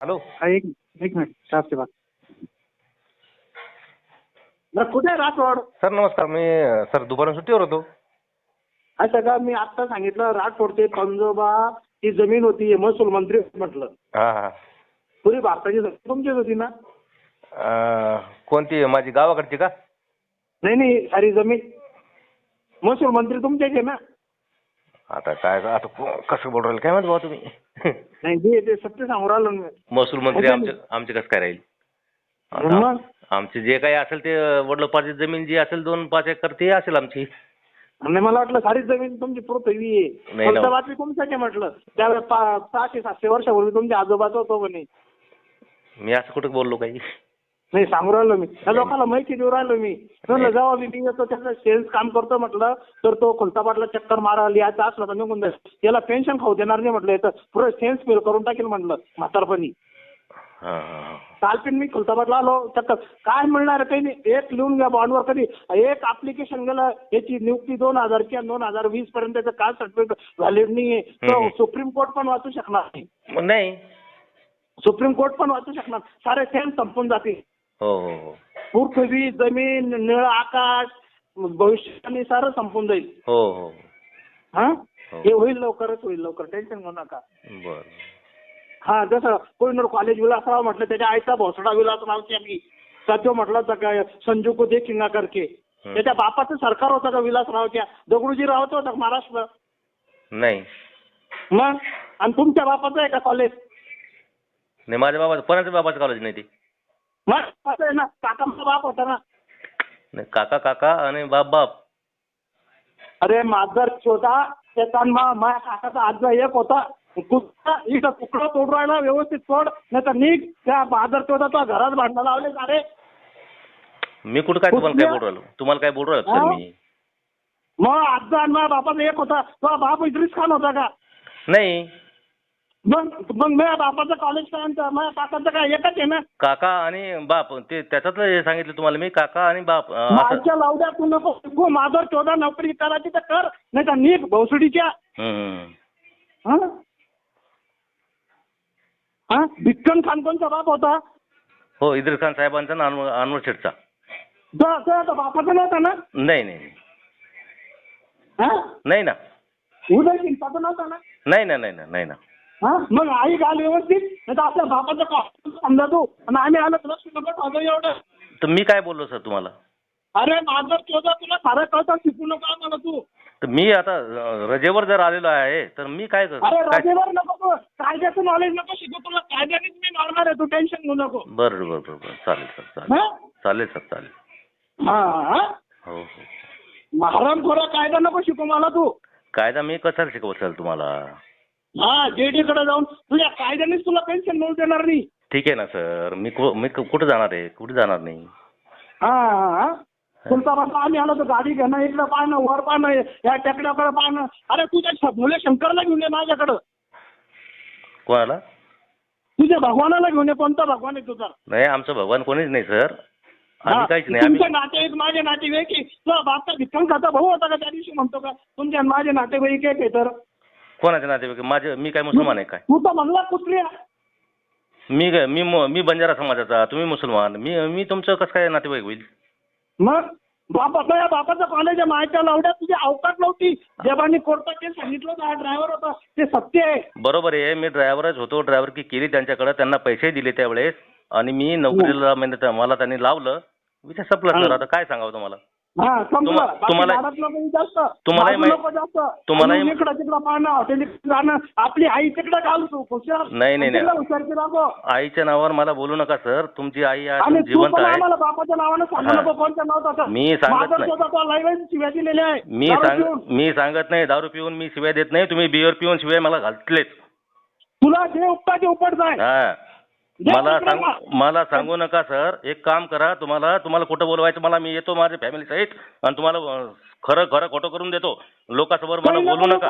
Hello. एक एक minute बरं कुठे आहे राठोड? सर नमस्कार मी अ, सर दुपारून सुट्टीवर होतो. असं का मी आता सांगितलं राठोड ते पंजोबा ही जमीन होती हे महसूल मंत्री म्हटलं. हां हां. पुरी भारताची जमीन तुमचीच होती ना? अ, कोणती माझी गावाकडची का? नाही नाही सारी जमीन. महसूल मंत्री तुमचेच आहे ना? आता काय आता को- कसं बोल राहिले? काय म्हणतो बुवा तुम्ही? नाही जे ते सत्य सांगू राहिलो मी. महसूल मंत्री. आमचे आमचे कसं काय राहील? मग? आमचे जे काही असेल ते वडलोपाची जमीन जी असेल दोन पाच एकर ती असेल आमची. आणि मला वाटलं सारी जमीन तुमची पृथ्वी आहे. नाही ना. फक्त बातमी तुमच्याच आहे म्हटलं? त्यावेळेस पा- सहाशे सातशे वर्षापूर्वी तुमच्या आजोबाचा होतो म्हणे. मी असं कुठं बोललो काही? नाही सांगू राहिलो मी. त्या लोकांना माहिती देऊ राहिलो मी. म्हणलं जेव्हा मी मी येतो त्याचं सेल्स काम करतो म्हटलं तर तो खुलतापाटला चक्कर मारा लिहायचा असला तर निघून जाईल. त्याला पेन्शन खाऊ देणार नाही म्हटलं याचं पुढे सेल्स बिल करून टाकेल म्हटलं म्हातारपणी. कालपिन मी खुलताबादला आलो चक्कर. काय मिळणार काही नाही एक लिहून घ्या बॉन्डवर कधी. एक अप्लिकेशन गेलं याची नियुक्ती दोन हजारची आणि दोन हजार वीस पर्यंत काय सर्टिफिकेट व्हॅलिड नाहीये. तो. सुप्रीम कोर्ट पण वाचू शकणार नाही. सुप्रीम कोर्ट पण वाचू शकणार. सारे सेम संपून जातील. हो हो हो. पृथ्वी जमीन निळ आकाश भविष्याने सारं संपून जाईल. हो हो. हा? हो. होईल लवकरच होईल लवकर. टेन्शन घेऊ नका. बरं. हा जसं कोहिनूर कॉलेज विलासराव म्हटलं त्याच्या आईचा भोसडा विलासराव त्यागी सध्या म्हटलं होतं काय संजू को देखिंगा करके. हं. त्याच्या बापाचं सरकार होतं का विलासरावच्या दगडूजी रावचं होतं का महाराष्ट्र? नाही. मग? आणि तुमच्या बापाचं आहे का कॉलेज नाही माझ्या बाबाचं कोणाच्या बाबाचं कॉलेज नाही ते. मग असं आहे ना काकांचा बाप होता ना. नाही काका काका आणि बाप बाप. अरे माजर होता त्याचा मा- माझ्या काकाचा आजा एक होता. कुत्रा इथं तुकडा तोड राहिला व्यवस्थित सोड. नाही तर निघ. त्या होता तो घरात भांडणं लावले सारे मी कुठं काय तुम्हाला काय कुठल्या? बोल राहिलो? तुम्हाला काय बोल राहिलो सर? मी. मग आजा आणि माझ्या बापाचा एक होता. तो बाप इद्रिस खान होता का? नाही. मग मग माझ्या बापाचं कॉलेज काय आणि माझ्या काकाचं काय एकच आहे ना? काका आणि बाप ते त्याच्यातलं हे सांगितलं तुम्हाला मी काका आणि बाप अं, असं लावड्या तू नको शिकू माझं चौदा नोकरी करायची तर कर नाही तर निघ भोसडीच्या. हम्म. हा? हा? भिक्कन खान कोणचा बाप होता? हो इद्रिस खान साहेबांचा आणि अनवर अनवर शेठचा. तो बापाचा नव्हता ना? नाही नाही. नाही. हा? नाही ना. उदय सिंगचा नव्हता ना? नाही ना नाही ना नाही ना. मग आई घाल व्यवस्थित? नाही तर आपल्या बापाचं कॉस्ट समजा तू. आणि आम्ही आलो तुला ठेवतो एवढं. तर मी काय बोललो सर तुम्हाला? अरे माझं चोदा तुला सारं कळतं शिकू नका मला तू. तर मी आता अं, रजेवर जर आलेलो आहे तर मी काय कर? अरे काय? रजेवर नको तू. कायद्याचं नॉलेज नको शिकू तुला. कायद्यानेच मी मारणार आहे तू टेन्शन घेऊ नको. बरं बरं बरं बरं. चालेल सर चालेल. हा? चालेल सर चालेल. हा हा? हो हो. महाराम खोरा कायदा नको शिकू मला तू. कायदा मी कसा शिकवत सर तुम्हाला? हा जेडी कडे जाऊन तुझ्या कायद्यानेच तुला पेन्शन मिळू देणार नाही. ठीक आहे ना सर. मी कु- मी कु- कुठं जाणार आहे? कुठे जाणार नाही? हा हा तुमचा बसा आम्ही आलो तर गाडी घेणं इकडं पाहणं वर पाहणं या टेकड्याकडे पाहणं. अरे तुझ्या भोले शंकरला घेऊन ये माझ्याकडं. कोणाला? तुझ्या भगवानाला घेऊन ये कोणता भगवान आहे तुझा? नाही आमचं भगवान कोणीच नाही सर. आम्ही काहीच नाही. तुमचे आम्ही नातेवाईक माझे नातेवाईक आहे. तुझा बापचा भिक्कन खाता भाऊ होता का त्या दिवशी म्हणतो का? तुमचे आणि माझे नातेवाईक एक आहे तर. कोणाचे नातेवाईक? माझे मी काय मुसलमान आहे काय? तू तर म्हणला कुत्र्या मी काय- मी मु- मी बंजारा समाजाचा तुम्ही मुसलमान. मी मी तुमचं कसं काय नातेवाईक होईल? मग? बापा माझ्या बापाचं कॉलेज आहे मायच्या लावड्यात तुझी अवकाश नव्हती. जेव्हा कोर्टात ते सांगितलं होतं हा ड्रायव्हर होता. ते सत्य आहे. बरोबर आहे मी ड्रायव्हरच होतो ड्रायव्हर की केली त्यांच्याकडे त्यांना पैसे दिले त्यावेळेस. आणि मी नोकरीला म्हणजे त्या- मला त्यांनी लावलं. विषय संपला सर हा. आता काय सांगावं तुम्हाला? हा तुम्हाला- आपली आई तिकडं घाल तू हुशार. नाही, नाही, आईच्या नावावर मला बोलू नका सर. तुमची आई जिवंत आहे. बापाच्या नावानं सांगू मी सांगत नाही. शिव्या दिलेल्या आहे मी सांग. मी सांगत नाही दारू पिऊन मी शिवाय देत नाही. तुम्ही बिअर पिऊन शिवाय मला घालतलेच तुला जे उपटा ते उपट जाय मला सांग मला सांगू नका सर. एक काम करा तुम्हाला तुम्हाला कुठं बोलवायचं मला मी येतो माझ्या फॅमिली सहित आणि तुम्हाला खरं खरं खोटं करून देतो. लोकांसमोर मला बोलू नको,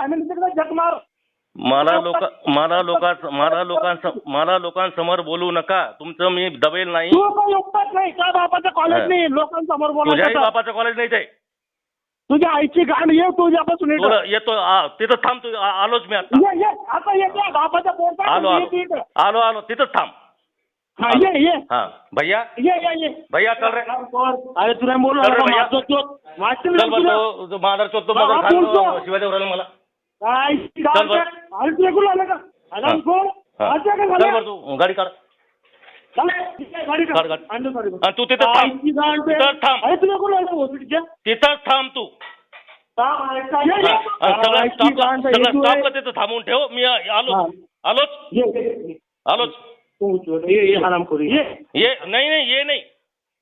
मला लोक मला लोकां मला लोकांस मला लोकांसमोर बोलू नका. तुमचं मी दबेल नाही. कॉलेज. नाही लोकांसमोर तुझ्याही बोलायचं बापाचं कॉलेज नाही ते. तुझ्या आईची गाण ये तुझ्यापासून येतो तिथं थांब तू आलोच मी आता. आलो. आलो आलो. तिथंच थांब. हा ये ये। हा भैया। ये ये ये। भैया चल रे अरे तुला बोलू चल चोत? तो- तो। मादर चोत बोलतो. खान शिवाय मला काय चल बरं. अरे तुला आलं का आला. कोण. अच्छा का चल? बरं तू गाडी काढ तू तिथं थांब. ते- तिथं थांब. तू सगळं ते- तू तिथं थांबून ठेव मी आलो हा. आलोच। ये, ये, नाही नाही ये नाही।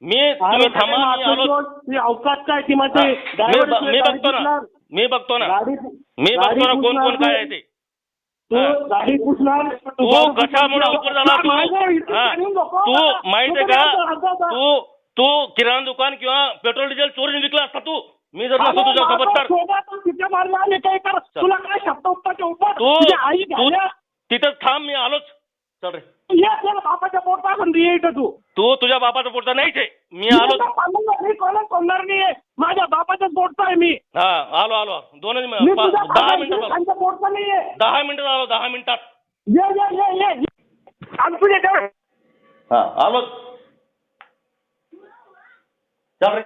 मी तुम्ही थांबा मी नाचतो आलोच तो? तुझी अवकात काय ती माझे मी driver ब- तुला मी गाडी बघतो ना मी बघतो ना। मी बघतो ना कोण कोण काय आहे ते। तू हा. गाडी पुसणार तू कशामुळे उपर झाला तू. तू का तू तू किराणा दुकान किंवा पेट्रोल डिझेल चोरून विकला असता तू मी जर नसतो तुझ्या सोबत तर तुला काय शब्द तू तू तिथं थांब मी आलोच। चल रे. ये त्याला बापाच्या पोट टाकून ये इथं तू. तू तुझ्या बापाचा पोटचा नाहीच आहे. मी आलोच मी कोणाच कोणणार नाहीये. माझ्या बापाच्याच पोटचा आहे मी. हा आलो आलो. दोनच मी मिनिट तुझ्या दहा मिनिटात आलो. बापाच्या पोटचा नाहीये. दहा मिनिटात आलो दहा मिनिटात. ये ये ये ये. आणि तुझ्या हा आलोच चल रे.